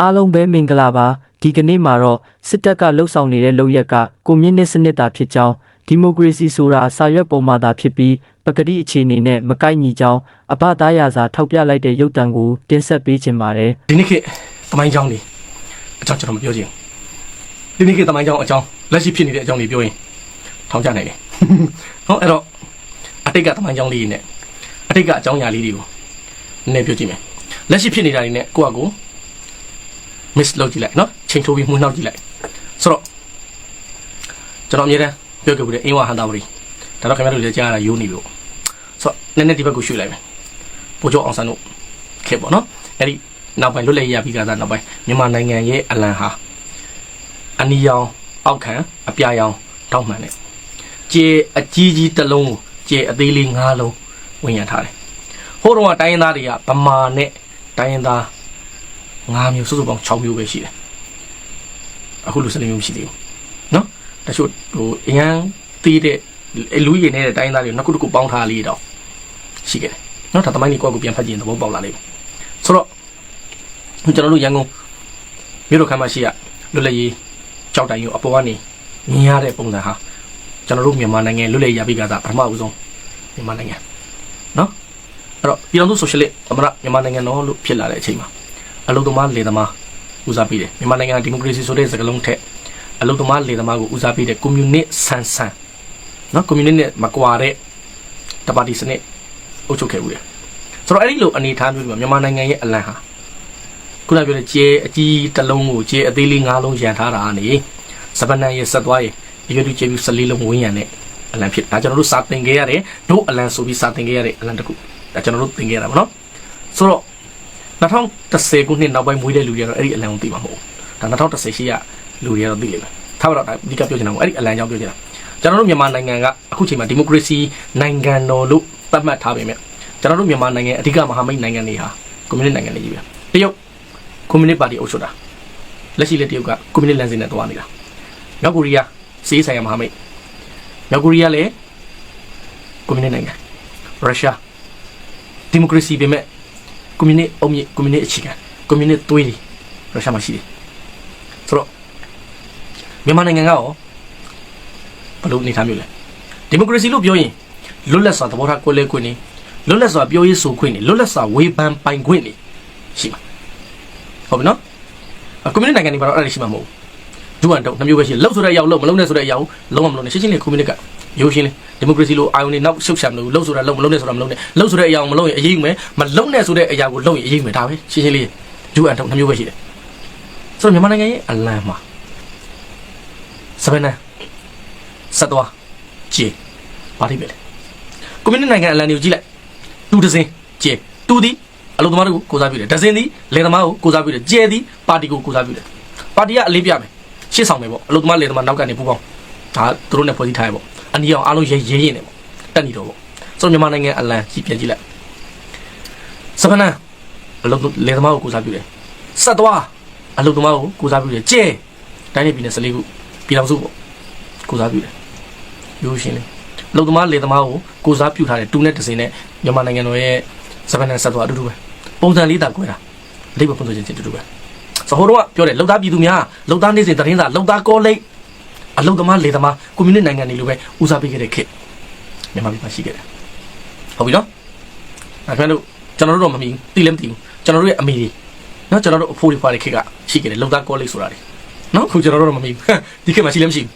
အားလုံးပဲမင်္ဂလာပါဒီကနေ့မှာတော့စစ်တပ်ကလှုပ်ဆောင်နေတဲ့လုပ်ရက်ကကွန်မြူနစ်စနစ်တာဖြစ်ကြောင်းဒီမိုကရေစီဆိုတာစာရွက်ပေါ်မှာသာဖြစ်ပြီးပကတိအခြေအနေနဲ့မကိုက်ညီကြောင်းအဘသားရာစာထောက်ပြလိုက်တဲ့ရုပ်တံကိုတင်ဆက်ပေးခြင်းပါတယ်ဒီနေ့ခေတ်သမိုင်းကြောင်းတွေအကြောင်းကျွန်တော်မပြောချင်ဘူးဒီနေ့ခေတ်သမိုင်းကြောင်းအကြောင်းလက်ရှိဖြစ်နေတဲ့အကြောင်းတွေပြောရင်ထောင်ချနိုင်တယ်ဟောအဲ့တော့အတိတ်ကသမိုင်းကြောင်းလေးတွေနဲ့အတိတ်ကအကြောင်းအရာလေးတွေကိုနည်းနည်းပြောကြည့်မယ်လက်ရှိဖြစ်နေတာတွေနဲ့ကိုယ့်အကို miss လုပ်ကြည့်လိုက်နော်ချိန်ထိုးပြီးမှုနှောက်ကြည့်လိုက်ဆိုတော့ကျွန်တော်အမြဲတမ်းပြောခဲ့ဘူးတဲ့အင်းဝဟန်တာဝရီဒါတော့ခင်ဗျားတို့လည်းကြားရတာယိုးနေလို့ဆိုတော့နည်းနည်းဒီဘက်ကိုရွှေ့လိုက်မယ်ပိုကျော်အောင်ဆန်းတို့ခေတ်ပေါ့နော်အဲ့ဒီနောက်ပိုင်းလွတ်လပ်ရေးရပြီးကစားနောက်ပိုင်းမြန်မာနိုင်ငံရဲ့အလံဟာအနီရောင်အောက်ခံအပြာရောင်တောက်မှန်တယ်ကျေအကြီးကြီးတစ်လုံးကိုကျေအသေးလေး၅လုံးဝင်ရထားတယ်ဟိုတုန်းကတိုင်းရင်းသားတွေကဗမာနဲ့တိုင်းရင်းသား ၅မျိုးစုစုပေါင်း6မျိုးပဲရှိတယ်အခုလူစနေမျိုးမရှိသေးဘူးနော်တချို့ဟိုအရန်သေးတဲ့လူရည်နေတဲ့တိုင်းရင်းသားတွေနှစ်ခုတစ်ခုပေါင်းထားလေးတော့ရှိခဲ့တယ်နော်ဒါသမိုင်းကြီးကိုယ့်ကိုပြန်ဖတ်ကြည့်ရင်သဘောပေါက်လာလိမ့်မယ်ဆိုတော့ကျွန်တော်တို့ရန်ကုန်မြို့တော်ခမ်းမရှိရလွတ်လပ်ရေးကြောက်တိုင်ရုံအပေါ်ကနေမြင်ရတဲ့ပုံစံဟာကျွန်တော်တို့မြန်မာနိုင်ငံလွတ်လပ်ရေးရပြီးကသာပထမဦးဆုံးမြန်မာနိုင်ငံနော်အဲ့တော့ပြည်တော်စုဆိုရှယ်လစ်အမရမြန်မာနိုင်ငံတော်လို့ဖြစ်လာတဲ့အချိန်မှာ အလုသမားလေသမားဦးစားပေးတယ်မြန်မာနိုင်ငံဒီမိုကရေစီဆိုတဲ့စကားလုံးထက်အလုသမားလေသမားကိုဦးစားပေးတဲ့ကွန်မြူနစ်ဆန်ဆန်နော်ကွန်မြူနစ်နဲ့မကွာတဲ့တပါတီစနစ်အုပ်ချုပ်ခဲ့ဦးတယ်ဆိုတော့အဲ့ဒီလိုအနေအထားမျိုးတွေမှာမြန်မာနိုင်ငံရဲ့အလံဟာခုနပြောတဲ့ကျဲအကြီးတစ်လုံးကိုကျဲအသေးလေး၅လုံးရန်ထားတာကနေစပနန်ရဲ့ဆက်သွားရဲ့အရွယ်တူကျဲပြီး14လုံးဝင်းရံတဲ့အလံဖြစ်ဒါကျွန်တော်တို့စာသင်ခဲ့ရတယ်တို့အလံဆိုပြီးစာသင်ခဲ့ရတဲ့အလံတစ်ခုဒါကျွန်တော်တို့သင်ခဲ့ရတာပေါ့နော်ဆိုတော့ 2010ခုနှစ်နောက်ပိုင်းမွေးတဲ့လူတွေကတော့အဲ့ဒီအလံကိုသိမှာမဟုတ်ဘူးဒါ2010ရှိရလူတွေကတော့သိလိမ့်မယ်ထားပါတော့ဒါအဓိကပြောချင်တာကအဲ့ဒီအလံကြောင့်ပြောချင်တာကျွန်တော်တို့မြန်မာနိုင်ငံကအခုချိန်မှာဒီမိုကရေစီနိုင်ငံတော်လို့သတ်မှတ်ထားပေမဲ့ကျွန်တော်တို့မြန်မာနိုင်ငံအဓိကမဟာမိတ်နိုင်ငံတွေဟာကွန်မြူနစ်နိုင်ငံတွေကြီးပဲတရုတ်ကွန်မြူနစ်ပါတီအုပ်ချုပ်တာလက်ရှိလက်တရုတ်ကကွန်မြူနစ်လမ်းစဉ်နဲ့တွားနေတာမြောက်ကိုရီးယားစီးဆိုင်ရာမဟာမိတ်မြောက်ကိုရီးယားလည်းကွန်မြူနစ်နိုင်ငံရုရှားဒီမိုကရေစီပေမဲ့ ကွန်မြူနစ်အုံမြင့်ကွန်မြူနစ်အခြေခံကွန်မြူနစ်သွေးတွေရုရှားမှာရှိတယ်ဆိုတော့မြန်မာနိုင်ငံကရောဘယ်လိုအနေထားမျိုးလဲဒီမိုကရေစီလို့ပြောရင်လွတ်လပ်စွာသဘောထားကွဲလဲခွင့်နေလွတ်လပ်စွာပြောရေးဆိုခွင့်နေလွတ်လပ်စွာဝေဖန်ပိုင်ခွင့်နေရှိမှာဟုတ်ပြီနော်ကွန်မြူနစ်နိုင်ငံတွေမှာတော့အဲ့ဒါရှိမှာမဟုတ်ဘူးဒူအန်တော့နှမျိုးပဲရှိတယ်လှုပ်ဆိုတဲ့အရာကိုလှုပ်မလှုပ်နဲ့ဆိုတဲ့အရာကိုလုံးဝမလှုပ်နဲ့ရှင်းရှင်းလေးကွန်မြူနစ်က ရိုးရှင်းလေးဒီမိုကရေစီလိုအာယုန်တွေနောက်ရှုပ်ရှာမလို့လှုပ်ဆိုတာလှုပ်မလှုပ်နဲ့ဆိုတာမလှုပ်နဲ့လှုပ်ဆိုတဲ့အရာကိုမလှုပ်ရင်အရေးယူမယ်မလှုပ်နဲ့ဆိုတဲ့အရာကိုလှုပ်ရင်အရေးယူမယ်ဒါပဲရှင်းရှင်းလေးဒူအန်တော့နှမျိုးပဲရှိတယ်ဆိုတော့မြန်မာနိုင်ငံရဲ့အလံမှာစပယ်နန်ဆက်သွားဂျေဘာတိပဲလဲကွန်မြူနစ်နိုင်ငံအလံတွေကိုကြည့်လိုက်တူတစ်စင်းဂျေတူသည်အလုပ်သမားတွေကိုကိုစားပြုတယ်ဒဇင်သည်လယ်သမားကိုကိုစားပြုတယ်ကျဲသည်ပါတီကိုကိုစားပြုတယ်ပါတီကအလေးပြမယ်ရှေ့ဆောင်မယ်ပေါ့အလုပ်သမားလယ်သမားနောက်ကနေပူပေါင်းဒါသူတို့နဲ့ဖွဲ့စည်းထားရပေါ့ အနီအောင်အားလုံးရဲရဲရင်နေပေါ့တက်နေတော့ပေါ့ဆိုတော့မြန်မာနိုင်ငံအလံကြည့်ပြန်ကြည့်လိုက်စပနန်အလုပ်လယ်သမားကိုကိုစားပြုတယ်ဆက်သွားအလုပ်သမားကိုကိုစားပြုတယ်ကျဲတိုင်းနေပြည်နယ်14ခုပြည်တော်စုပေါ့ကိုစားပြုတယ်ရိုးရှင်းလေးအလုပ်သမားလယ်သမားကိုကိုစားပြုထားတယ်တူနဲ့ဒဇင်နဲ့မြန်မာနိုင်ငံတော်ရဲ့စပနန်ဆက်သွားအတူတူပဲပုံစံလေးတာကွဲတာအလေးပဲပုံစံချင်းချင်းတူတူပဲဆိုဟိုတော့ကပြောတယ်လုံသားပြည်သူများလုံသားနေစဉ်သတင်းစာလုံသားကောလိပ် အလုံသမားလေသမားကွန်မြူနစ်နိုင်ငံတွေလိုပဲဦးစားပေးခဲ့တဲ့ခေတ်မြန်မာပြည်မှာရှိခဲ့တယ်ဟုတ်ပြီနော်အဲ့ဒါတို့ကျွန်တော်တို့တော့မမီဘူးသိလည်းမသိဘူးကျွန်တော်တို့ရဲ့အမေတွေနော်ကျွန်တော်တို့အဖိုးတွေဖွာတဲ့ခေတ်ကရှိခဲ့တယ်လုံသားကောလိပ်ဆိုတာတွေနော်ခုကျွန်တော်တို့တော့မမီဘူးဒီခေတ်မှာရှိလည်းမရှိဘူး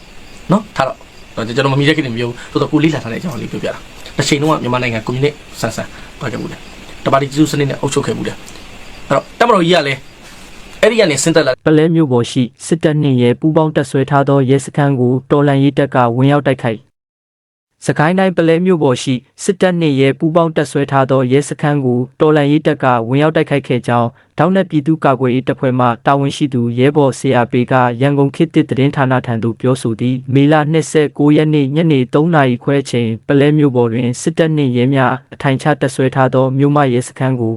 နော်ထားတော့ကျွန်တော်မမီတဲ့ခေတ်တွေမပြောဘူးတော်တော်ကိုလေးလာထားတဲ့အကြောင်းလေးပြောပြတာတစ်ချိန်လုံးကမြန်မာနိုင်ငံကွန်မြူနစ်ဆန်ဆန်ပတ်ခဲ့မှုတယ်တပါတီကျေးဇူးစနစ်နဲ့အုပ်ချုပ်ခဲ့မှုတယ်အဲ့တော့တမတော်ကြီးကလည်း အဲ့ဒီကနေဆင်းသက်လာပလဲမြို့ပေါ်ရှိစစ်တပ်နှင့်ရဲပူးပေါင်းတပ်ဆွဲထားသောရဲစခန်းကိုတော်လန်ရေးတပ်ကဝင်ရောက်တိုက်ခိုက်စကိုင်းတိုင်းပလဲမြို့ပေါ်ရှိစစ်တပ်နှင့်ရဲပူးပေါင်းတပ်ဆွဲထားသောရဲစခန်းကိုတော်လန်ရေးတပ်ကဝင်ရောက်တိုက်ခိုက်ခဲ့ကြောင်းတောင်းနဲ့ပြည်သူ့ကာကွယ်ရေးတပ်ဖွဲ့မှတာဝန်ရှိသူရဲဘော် CRP ကရန်ကုန်ခေတ်သစ်သတင်းဌာနထံသို့ပြောဆိုသည်မေလ29ရက်နေ့ညနေ3နာရီခွဲချိန်ပလဲမြို့ပေါ်တွင်စစ်တပ်နှင့်ရဲများအထိုင်ချတပ်ဆွဲထားသောမြို့မရဲစခန်းကို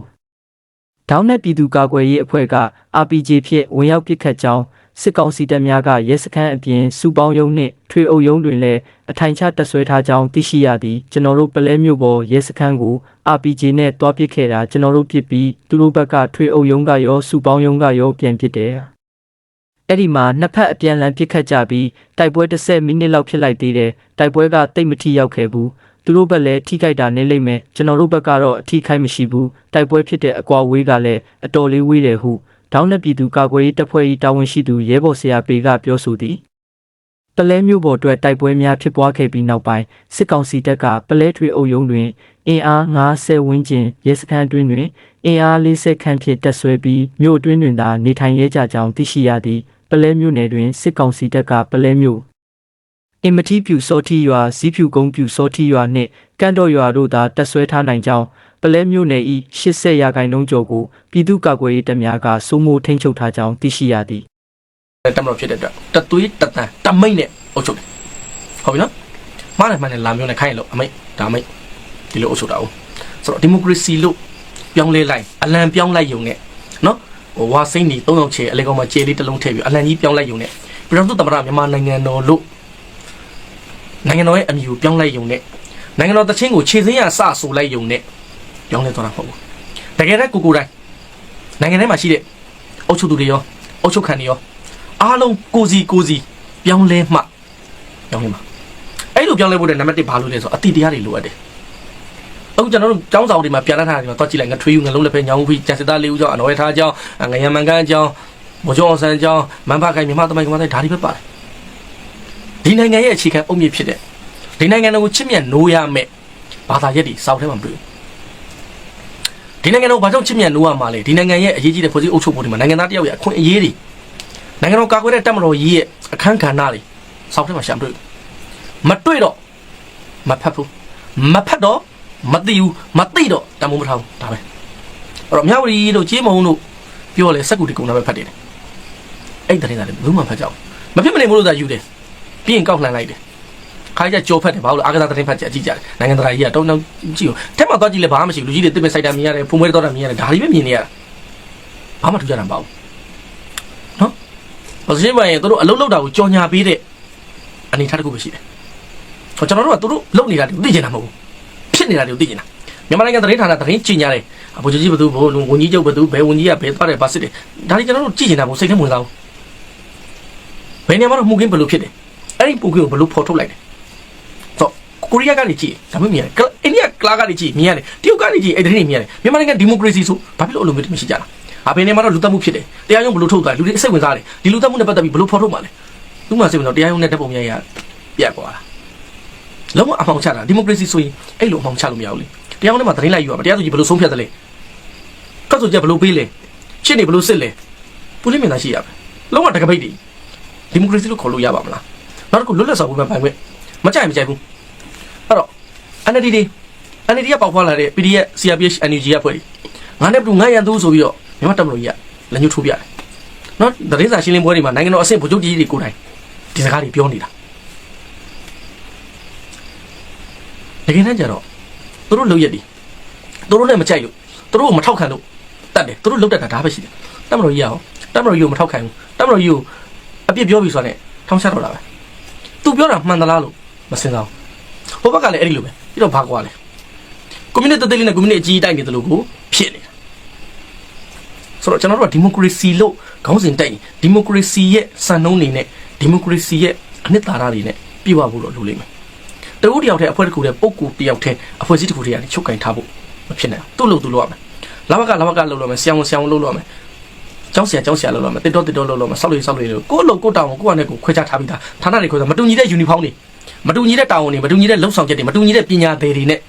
ဒေါင်းနဲ့ပြည်သူကာကွယ်ရေးအဖွဲ့က RPG ဖြင့်ဝင်ရောက်ပစ်ခတ်ကြောင်းစစ်ကောင်စီတပ်များကရဲစခန်းအပြင်စူပေါင်းရုံးနှင့်ထွေအုပ်ရုံးတွင်လည်းအထိုင်ချတပ်ဆွဲထားကြောင်းသိရှိရသည်ကျွန်တော်တို့ပလဲမျိုးပေါ်ရဲစခန်းကို RPG နဲ့တွားပစ်ခဲ့တာကျွန်တော်တို့ပြစ်ပြီးသူတို့ဘက်ကထွေအုပ်ရုံးကရောစူပေါင်းရုံးကရောပြန်ပစ်တယ်အဲ့ဒီမှာနှစ်ဖက်အပြန်လန်ပစ်ခတ်ကြပြီးတိုက်ပွဲ30မိနစ်လောက်ဖြစ်လိုက်သေးတယ်တိုက်ပွဲကတိတ်မထီရောက်ခဲ့ဘူး သူတို့ဘက်လည်းထိခိုက်တာနေလိမ့်မယ်ကျွန်တော်တို့ဘက်ကတော့အထိခိုက်မရှိဘူးတိုက်ပွဲဖြစ်တဲ့အကွာဝေးကလည်းအတော်လေးဝေးတယ်ဟုဒေါင်းလက်ပြည်သူကာကွယ်ရေးတပ်ဖွဲ့၏တာဝန်ရှိသူရဲဘော်ဆရာပေကပြောဆိုသည်ပလဲမျိုးပေါ်အတွက်တိုက်ပွဲများဖြစ်ပွားခဲ့ပြီးနောက်ပိုင်းစစ်ကောင်စီတပ်ကပလဲထွေအုပ်ရုံးတွင်အင်အား90ဝန်းကျင်ရဲစခန်းအတွင်းတွင်အင်အား40ခန့်ဖြင့်တပ်ဆွဲပြီးမြို့အတွင်းတွင်သာနေထိုင်ရဲကြကြောင်းသိရှိရသည်ပလဲမျိုးနယ်တွင်စစ်ကောင်စီတပ်ကပလဲမျိုး အင်မတီပြူစောတိရွာဇီးဖြူကုန်းပြူစောတိရွာနှင့်ကန့်တော်ရွာတို့သာတပ်ဆွဲထားနိုင်ကြောင်းပလဲမျိုးနယ်၏80ရာခိုင်နှုန်းကျော်ကိုပြည်သူ့ကာကွယ်ရေးတပ်များကစိုးမိုးထိန်းချုပ်ထားကြောင်းသိရှိရသည်တက်မလို့ဖြစ်တဲ့အတွက်တသွေးတတန်တမိတ်နဲ့အုပ်ချုပ်တယ်ဟုတ်ပြီနော်မားတယ်မှန်တယ်လာမျိုးနဲ့ခိုင်းရလို့အမိတ်ဒါအမိတ်ဒီလိုအုပ်ချုပ်တာ哦ဆိုတော့ဒီမိုကရေစီလို့ပြောင်းလဲလိုက်အလံပြောင်းလိုက်ယုံနဲ့နော်ဟိုဝါစိမ့်နေ၃ယောက်ချေအလေကောင်မှာခြေလေးတစ်လုံးထည့်ပြီးအလံကြီးပြောင်းလိုက်ယုံနဲ့ပြည်တော်စုသမ္မတမြန်မာနိုင်ငံတော်လို့ နိုင်ငံတော်ရဲ့အမည်ကိုပြောင်းလိုက်ယုံနဲ့နိုင်ငံတော်တချင်းကိုခြေစင်းရစဆိုလိုက်ယုံနဲ့ပြောင်းလဲသွားတာမဟုတ်ဘူးတကယ်တည်းကိုကိုယ်တိုင်နိုင်ငံထဲမှာရှိတဲ့အုပ်ချုပ်သူတွေရောအုပ်ချုပ်ခံတွေရောအားလုံးကိုစီကိုစီပြောင်းလဲမှပြောင်းလဲမှအဲ့လိုပြောင်းလဲဖို့တဲ့နံပါတ်1ဘာလို့လဲဆိုတော့အတိတရားတွေလိုအပ်တယ်အခုကျွန်တော်တို့ကျောင်းဆောင်တွေမှာပြန်လာထားတာဒီမှာတွားကြည့်လိုက်ငါထွေးယူငလုံးလက်ဖက်ညောင်းပြီးကျန်စစ်သားလေးဦးကြောင့်အနော်ရထားကြောင်းငရံမန်ကန်းကြောင်းမကျော်အောင်ဆန်းကြောင်းမန်ဖခိုင်မြမသမိုင်းကမတိုင်းဒါတွေပဲပါတယ် ဒီနိုင်ငံရဲ့အခြေခံအုတ်မြစ်ဖြစ်တဲ့ဒီနိုင်ငံကိုချစ်မြတ်နိုးရမယ်ဘာသာရက်တွေစောက်ထဲမှာမတွေ့ဘူးဒီနိုင်ငံကိုဘာကြောင့်ချစ်မြတ်နိုးရမှာလဲဒီနိုင်ငံရဲ့အရေးကြီးတဲ့ဖွဲ့စည်းအုပ်ချုပ်ဖို့ဒီမှာနိုင်ငံသားတယောက်ရဲ့အခွင့်အရေးတွေနိုင်ငံတော်ကာကွယ်တဲ့တပ်မတော်ကြီးရဲ့အခန်းကဏ္ဍတွေစောက်ထဲမှာရှာမတွေ့ဘူးမတွေ့တော့မဖတ်ဘူးမဖတ်တော့မသိဘူးမသိတော့တမိုးမထားဘူးဒါပဲအဲ့တော့မြဝတီတို့ကြေးမုံတို့ပြောလဲစက်ကူတီကုံတာပဲဖတ်တယ်အဲ့တရင်ကလည်းဘယ်သူမှဖတ်ကြအောင်မဖြစ်မနေမို့လို့သာယူတယ် ပြီးရင်ကောက်လှန်လိုက်တယ်ခါကြကြောဖတ်တယ်ဘာလို့အာကစားတရင်ဖတ်ကြအကြည့်ကြတယ်နိုင်ငံတကာကြီးကတုံးတုံးကြည့်ဦးတက်မှသွားကြည့်လဲဘာမှမရှိဘူးလူကြီးတွေတစ်ပင်စိုက်တာမြင်ရတယ်ဖုံမွေးတော့တာမြင်ရတယ်ဒါတွေပဲမြင်နေရတာဘာမှထူးကြတာမပေါ့ဘာလို့လဲတို့အလုပ်လုပ်တာကိုကြော်ညာပေးတဲ့အနေထားတစ်ခုပဲရှိတယ်။ဟောကျွန်တော်တို့ကတို့လုပ်နေတာတွေကိုသိကျင်တာမဟုတ်ဘူး။ဖြစ်နေတာတွေကိုသိကျင်တာ။မြန်မာနိုင်ငံသတင်းဌာနသတင်းကြီးညာတယ်။အဘိုးကြီးဘသူဘိုးဝန်ကြီးချုပ်ဘသူဘယ်ဝန်ကြီးကဘယ်သွားတယ်ဗာစစ်တယ်။ဒါတွေကျွန်တော်တို့ကြည့်ကျင်တာကိုစိတ်ထဲဝင်စားဘူး။ဘယ်နေရာမှာတော့မှုကင်းဘယ်လိုဖြစ်တယ်။ အဲ့ဒီမှုကင်းကိုဘယ်လိုဖော်ထုတ်လိုက်တယ်။ဆိုကိုရီးယားကနေကြည့်ဒါမှမမြင်ရတယ်။အိန္ဒိယကလာကနေကြည့်မြင်ရတယ်။တရုတ်ကနေကြည့်အဲ့ဒီနေမြင်ရတယ်။မြန်မာနိုင်ငံဒီမိုကရေစီဆိုဘာဖြစ်လို့အလိုမျိုးမရှိကြလား။အဘယ်နေရာမှာတော့လူသက်မှုဖြစ်တယ်။တရားရုံးဘယ်လိုထုတ်သွားလဲလူတွေအစိတ်ဝင်စားတယ်။ဒီလူသက်မှုနဲ့ပတ်သက်ပြီးဘယ်လိုဖော်ထုတ်မှာလဲ။သူ့မှာစိတ်ဝင်တော့တရားရုံးနဲ့တပ်ပုံများရပြတ်သွားတာလုံးဝအမှောင်ချတာဒီမိုကရေစီဆိုရင်အဲ့လိုအမှောင်ချလို့မရဘူးလေတရားရုံးထဲမှာသတင်းလိုက်ယူရမှာတရားသူကြီးဘယ်လိုဆုံးဖြတ်တယ်လဲကတ်ဆိုချက်ဘယ်လိုပေးလဲရှင်းနေဘယ်လိုစစ်လဲပူလိမင်သားရှိရမယ်လုံးဝတကပိတ်ဒီဒီမိုကရေစီလို့ခေါ်လို့ရပါမလား နောက်တစ်ခုလွတ်လပ်စွာဝေဖန်ပိုင်ခွင့်မကြိုက်မကြိုက်ဘူးအဲ့တော့ NLD တွေ NLD ကပေါက်ဖွာလာတဲ့ PDF CRPH NUG ကဖွဲ့တယ်ငါနဲ့တူငါရန်သူဆိုပြီးတော့မြန်မာတပ်မတော်ကြီးကလက်ညှိုးထိုးပြတယ်နော်သတင်းစာရှင်းလင်းပွဲတွေမှာနိုင်ငံတော်အဆင့်ဗိုလ်ချုပ်ကြီးတွေကိုယ်တိုင်ဒီစကားတွေပြောနေတာတကယ်တမ်းကျတော့သူတို့လုံရက်ဒီသူတို့လည်းမကြိုက်လို့သူတို့ကိုမထောက်ခံလို့တတ်တယ်သူတို့လုံတတ်တာဒါပဲရှိတယ်တမတော်ကြီးရအောင်တမတော်ကြီးကိုမထောက်ခံဘူးတမတော်ကြီးကိုအပြစ်ပြောပြီးဆိုတော့ ਨੇ ထောင်းချတော့တာပဲ သူပြောတာမှန်သလားလို့မစင်စားဘူးဟိုဘက်ကလည်းအဲ့ဒီလိုပဲပြီးတော့ဘာကွာလဲကွန်မြူနတီတေးလေးနဲ့ကွန်မြူနတီအကြီးတိုက်နေတယ်လို့ကိုဖြစ်နေတာဆိုတော့ကျွန်တော်တို့ကဒီမိုကရေစီလို့ခေါင်းစဉ်တိုက်ရင်ဒီမိုကရေစီရဲ့စံနှုန်းတွေနဲ့ဒီမိုကရေစီရဲ့အနှစ်သာရတွေနဲ့ပြည့်ဝဖို့တော့လိုလိမ့်မယ်။တဦးတယောက်တည်းအဖွဲ့တစ်ခုတည်းပုံကူတယောက်တည်းအဖွဲ့အစည်းတစ်ခုတည်းကနေချုပ်ကင်ထားဖို့မဖြစ်နိုင်ဘူး။သူ့လို့သူ့လို့ရမယ်။လာဘကလာဘကလုပ်လို့မယ်။ဆီအောင်ဆီအောင်လုပ်လို့ရမယ်။ ကျောင်းဆရာကျောင်းဆရာလုပ်လို့ရမယ်။တစ်တော့တစ်တော့လုပ်လို့ရမယ်။ဆောက်လို့ဆောက်လို့ကိုယ့်လို့ကိုယ့်တောင်းကိုယ့်အနေကိုခွဲခြားထားပြီးသားဌာနတွေခွဲခြားမတူညီတဲ့ယူနီဖောင်းတွေမတူညီတဲ့တာဝန်တွေမတူညီတဲ့လုံဆောင်ချက်တွေမတူညီတဲ့ပညာသည်တွေနဲ့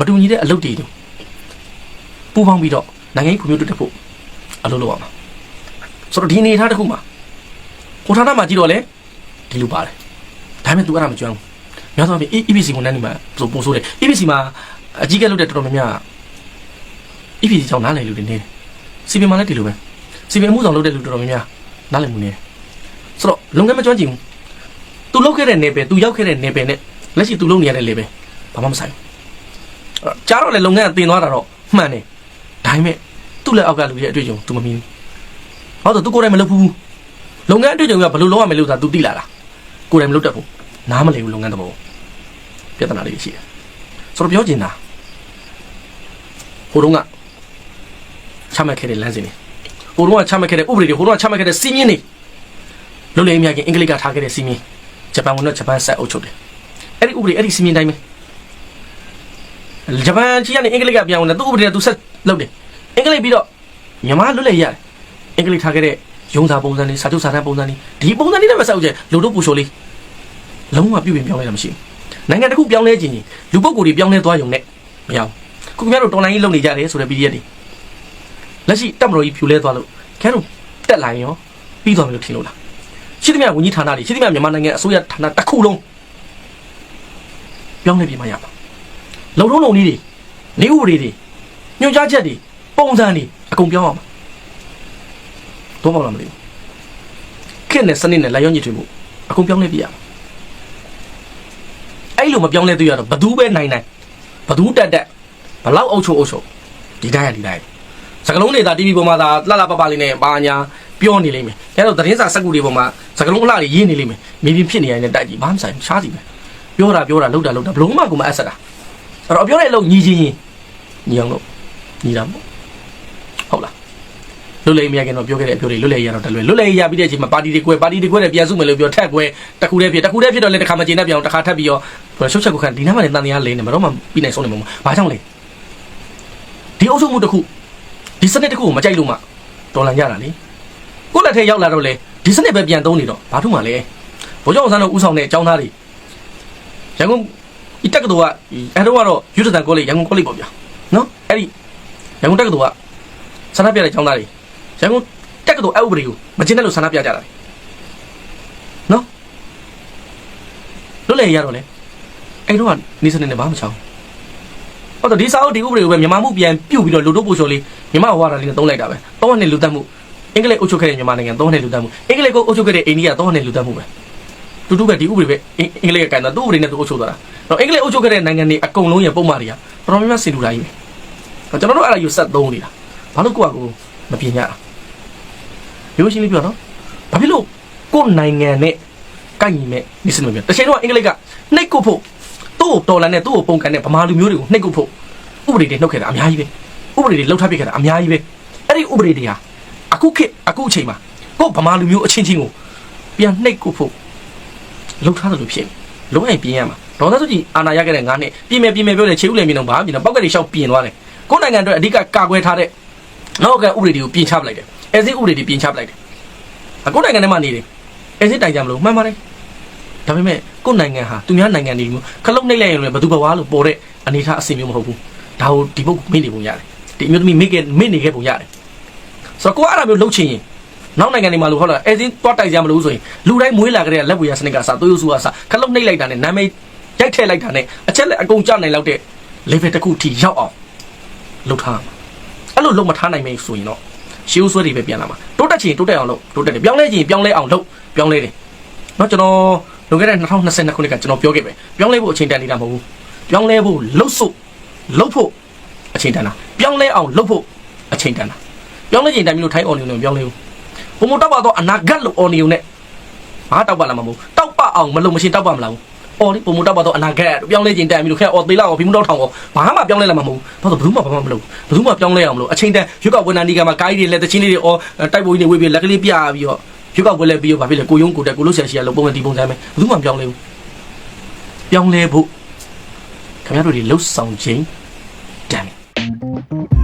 မတူညီတဲ့အလုပ်တွေပူးပေါင်းပြီးတော့နိုင်ငံရေးဖွံ့ဖြိုးတိုးတက်ဖို့အလုပ်လုပ်ရမှာ။ဆိုတော့ဒီအနေအထားတစ်ခုမှာဟိုဌာနမှာကြည့်တော့လေဒီလိုပါတယ်ဒါပေမဲ့ तू အဲ့ဒါမကြွမ်းဘူးများသောအားဖြင့် EPC ကိုနန်းနေမှာဆိုပုံဆိုးတယ် EPC မှာအကြီးကဲလုပ်တဲ့တော်တော်များများ EPC ကြောင့်နားလည်လူတွေနေတယ် CP မှာလည်းဒီလိုပဲ CP အမှုဆောင်လုပ်တဲ့လူတော်တော်များများနားလည်မှုနေတယ်ဆိုတော့လုပ်ငန်းမကျွမ်းကျင်ဘူး तू လုပ်ခဲ့တဲ့နေပယ် तू ရောက်ခဲ့တဲ့နေပယ်နဲ့လက်ရှိ तू လုပ်နေရတဲ့လေပဲဘာမှမဆိုင်ဘူးအဲ့တော့ကြားတော့လေလုပ်ငန်းအတင်သွားတာတော့မှန်တယ်ဒါပေမဲ့သူ့လက်အောက်ကလူရဲ့အတွေ့အကြုံ तू မမြင်ဘူးဟုတ်တော့ तू ကိုယ်တိုင်မလုပ်ဘူး လုပ်ငန်းအတွေ့အကြုံကဘယ်လိုလုပ်ရမလဲလို့သာ तू သိလာတာကိုယ်တိုင်မလုပ်တတ်ဘူးနားမလည်ဘူးလုပ်ငန်းသဘောပြဿနာလေးရှိတယ်ဆိုတော့ပြောချင်တာဟိုတုန်းကချမှတ်ခဲ့တဲ့လမ်းစဉ်တွေ ဟိုတုန်းကချမှတ်ခဲ့တဲ့ဥပဒေတွေဟိုတုန်းကချမှတ်ခဲ့တဲ့စီမင်းတွေလုံလေအများကြီးအင်္ဂလိပ်ကထားခဲ့တဲ့စီမင်းဂျပန်ဝင်တော့ဂျပန်ဆက်အုပ်ချုပ်တယ်အဲ့ဒီဥပဒေအဲ့ဒီစီမင်းတိုင်းပဲဂျပန်ကြီးကနေအင်္ဂလိပ်ကပြန်ဝင်တယ်သူ့ဥပဒေကသူဆက်လုပ်တယ်အင်္ဂလိပ်ပြီးတော့မြန်မာလွတ်လပ်ရတယ်အင်္ဂလိပ်ထားခဲ့တဲ့ရုံစာပုံစံတွေစာချုပ်စာတမ်းပုံစံတွေဒီပုံစံတွေနဲ့ပဲစောက်ကြလူတို့ပူရှိုလေးလုံးဝပြုပြင်ပြောင်းလဲတာမရှိဘူးနိုင်ငံတစ်ခုပြောင်းလဲခြင်းလူပုဂ္ဂိုလ်တွေပြောင်းလဲသွားရုံနဲ့မရဘူးခုခင်ဗျားတို့တော်လိုင်းကြီးလုပ်နေကြတယ်ဆိုတဲ့ PDF တွေ လက်ရှိတက်မတော်ကြီးဖြူလဲသွားလို့ခင်ဗျားတို့တက်လာရင်ရောပြီးသွားပြီလို့ထင်လို့လားရှိသမျှဝန်ကြီးဌာနတွေရှိသမျှမြန်မာနိုင်ငံအစိုးရဌာနတစ်ခုလုံးပြောင်းလဲပြင်မရပါလုံလုံးလုံးကြီးတွေနေဥပဒေတွေညွှန်ကြားချက်တွေပုံစံတွေအကုန်ပြောင်းအောင်ပါတော့ပေါ့လားမသိဘူးခက်နဲ့စနစ်နဲ့လာရောညစ်ထွေးမှုအကုန်ပြောင်းလဲပြရမှာအဲ့လိုမပြောင်းလဲသေးရတော့ဘသူပဲနိုင်နိုင်ဘသူတက်တက်ဘလောက်အုပ်ချုပ်အုပ်ချုပ်ဒီတိုင်းရဒီတိုင်း စကလုံးတွေသာ TV ပေါ်မှာသာလှလှပပလေးနဲ့ပါညာပြောနေလိမ့်မယ်။အဲတော့သတင်းစာစက်ကူတွေပေါ်မှာစကလုံးအလှတွေရေးနေလိမ့်မယ်။မီဒီဖြစ်နေရတဲ့တိုက်ကြီးဘာမှမဆိုင်ဘူးရှားစီပဲ။ပြောတာပြောတာလုပ်တာလုပ်တာဘလုံးမကူမအဆက်တာ။အဲ့တော့ပြောတဲ့အလုပ်ညီချင်းရင်ညီအောင်လို့ညီတာပေါ့။ဟုတ်လား။လွတ်လပ်ရေးမရခင်တော့ပြောခဲ့တဲ့အပြောတွေလွတ်လပ်ရေးရတော့တလွယ်လွတ်လပ်ရေးရပြီးတဲ့အချိန်မှာပါတီတွေကွဲပါတီတွေကွဲတယ်ပြန်စုမယ်လို့ပြောထက်ကွဲတစ်ခုတည်းဖြစ်တစ်ခုတည်းဖြစ်တော့လည်းတစ်ခါမှကျင်းတတ်ပြန်အောင်တစ်ခါထပ်ပြီးတော့ရှုပ်ချက်ကိုခံဒီနားမှာလည်းတန်တရားလေးနေမတော့မှပြီးနိုင်ဆုံးနေမှာမဘာကြောင့်လဲဒီအုပ်စုမှုတစ်ခု ဒီစနစ်တစ်ခုကိုမကြိုက်လို့မှတော်လန်ကြတာလေကိုယ့်လက်ထဲရောက်လာတော့လေဒီစနစ်ပဲပြန်သုံးနေတော့ဘာထူးမှလဲဘိုးကျောင်းဆန်းတို့ဥဆောင်တဲ့အကြောင်းသားတွေရန်ကုန်ဒီတက္ကသိုလ်ကအဲတော့ကတော့ယူဒတန်ကောလိပ်ရန်ကုန်ကောလိပ်ပေါ့ဗျာနော်အဲ့ဒီရန်ကုန်တက္ကသိုလ်ကဆန္ဒပြတဲ့အကြောင်းသားတွေရန်ကုန်တက္ကသိုလ်အဥပဒေကိုမကျင်းတဲ့လို့ဆန္ဒပြကြတာလေနော်လွတ်လည်ရတော့လေအဲ့တော့ကနေစနစ်နဲ့ဘာမှမချောင်းဟုတ်တော့ဒီစာအုပ်ဒီဥပဒေကိုပဲမြန်မာမှုပြန်ပြုတ်ပြီးတော့လူတို့ပို့ချော်လေး မြန်မာဝါဒလေးနဲ့သုံးလိုက်တာပဲသုံးနှစ်လူသက်မှုအင်္ဂလိပ်အုပ်ချုပ်ခဲ့တဲ့မြန်မာနိုင်ငံသုံးနှစ်လူသက်မှုအင်္ဂလိပ်ကိုအုပ်ချုပ်ခဲ့တဲ့အိန္ဒိယသုံးနှစ်လူသက်မှုပဲတူတူပဲဒီဥပဒေပဲအင်္ဂလိပ်ကကန်တာသူ့ဥပဒေနဲ့သူအုပ်ချုပ်သွားတာတော့အင်္ဂလိပ်အုပ်ချုပ်ခဲ့တဲ့နိုင်ငံတွေအကုန်လုံးရဲ့ပုံမှန်တွေကတော်တော်များများစင်တူတာကြီးပဲကျွန်တော်တို့အဲ့ဒါယူဆက်သုံးနေတာဘာလို့ကိုယ့်အကူမပြင်ကြတာရိုးရှင်းလေးပြောနော်ဘာဖြစ်လို့ကိုယ့်နိုင်ငံနဲ့ကိုက်ညီမဲ့နေစနစ်မျိုးတစ်ချိန်တော့အင်္ဂလိပ်ကနှိတ်ကုတ်ဖို့သူ့ကိုတော်လန်နဲ့သူ့ကိုပုံကန်တဲ့ဗမာလူမျိုးတွေကိုနှိတ်ကုတ်ဖို့ဥပဒေတွေနှုတ်ခဲ့တာအများကြီးပဲ ဥပဒေတွေလှုပ်ထပ်ပြခဲ့တာအများကြီးပဲအဲ့ဒီဥပဒေတွေဟာအခုခေတ်အခုအချိန်မှာကိုယ့်ဗမာလူမျိုးအချင်းချင်းကိုပြန်နှိတ်ကုတ်ဖို့လှုပ်ထားတယ်လို့ဖြစ်နေလုံးဝပြင်ရမှာဒေါ်သားစုကြည်အာနာရခဲ့တဲ့ငါးနှစ်ပြင်မယ်ပြင်မယ်ပြောတယ်ခြေဥလည်းမြင်တော့ဘာပြင်တော့ပောက်ကလေးရှောက်ပြင်သွားတယ်ကိုယ့်နိုင်ငံအတွက်အဓိကကာကွယ်ထားတဲ့နောက်ကဥပဒေတွေကိုပြင်ချပလိုက်တယ်အဲစစ်ဥပဒေတွေပြင်ချပလိုက်တယ်အခုနိုင်ငံထဲမှာနေတယ်အဲစစ်တိုင်ကြမလို့မှန်ပါတယ်ဒါပေမဲ့ကိုယ့်နိုင်ငံဟာသူများနိုင်ငံတွေမျိုးခလုတ်နှိပ်လိုက်ရင်လည်းဘယ်သူဘဝလို့ပေါ်တဲ့အနေထားအဆင်မျိုးမဟုတ်ဘူးဒါကိုဒီပုတ်မိနေပုံရတယ် ဒီအမျိုးသမီးမိခဲ့မိနေခဲ့ပုံရတယ်ဆိုတော့ကိုကအဲ့လိုမျိုးလှုပ်ချင်ရင်နောက်နိုင်ငံတွေမှာလို့ဟုတ်လားအဲစင်းတွားတိုက်ကြမလို့ဆိုရင်လူတိုင်းမွေးလာကြတဲ့လက်ပွေရစနစ်ကစသွေးဆူကစခလုတ်နှိပ်လိုက်တာနဲ့နာမည်ရိုက်ထည့်လိုက်တာနဲ့အချက်လက်အကုန်ကြနိုင်လောက်တဲ့ level တစ်ခုထိရောက်အောင်လုပ်ထားမှာအဲ့လိုလုပ်မထားနိုင်မယ်ဆိုရင်တော့ရှေးဦးဆွဲတွေပဲပြန်လာမှာတိုးတက်ချင်တိုးတက်အောင်လုပ်တိုးတက်တယ်ပြောင်းလဲချင်ပြောင်းလဲအောင်လုပ်ပြောင်းလဲတယ်เนาะကျွန်တော်လွန်ခဲ့တဲ့2022ခုနှစ်ကကျွန်တော်ပြောခဲ့ပဲပြောင်းလဲဖို့အချိန်တန်နေတာမဟုတ်ဘူးပြောင်းလဲဖို့လှုပ်စို့လှုပ်ဖို့အချိန်တန်တာ ပြောင်းလဲအောင်လှုပ်ဖို့အချိန်တန်တာပြောင်းလဲချင်တန်ပြီးလို့ထိုင်းအော်နေလို့ပြောင်းလဲဘူးဘုံမတောက်ပါတော့အနာဂတ်လို့အော်နေုံနဲ့ဘာတောက်ပါလာမှာမဟုတ်တောက်ပအောင်မလုံမရှင်တောက်ပါမလားဘူးအော်လေဘုံမတောက်ပါတော့အနာဂတ်ပြောင်းလဲချင်တန်ပြီးလို့ခဲအော်သေးလောက်ဘီမတောက်ထောင်ကောဘာမှပြောင်းလဲလာမှာမဟုတ်ဘူးဘာလို့ဘယ်သူမှဘာမှမလုပ်ဘယ်သူမှပြောင်းလဲအောင်မလုပ်အချိန်တန်ရွက်ကဝန်ထမ်းဒီကမှာကားကြီးတွေလက်တချင်းလေးတွေအော်တိုက်ပိုးကြီးတွေဝေးပြီးလက်ကလေးပြပြီးတော့ရွက်ကဝဲလဲပြီးတော့ဘာဖြစ်လဲကိုယုံကိုတက်ကိုလို့ဆရာရှိရလို့ပုံမှန်ဒီပုံစံပဲဘယ်သူမှပြောင်းလဲဘူးပြောင်းလဲဖို့ခင်ဗျားတို့တွေလှုပ်ဆောင်ခြင်း တန်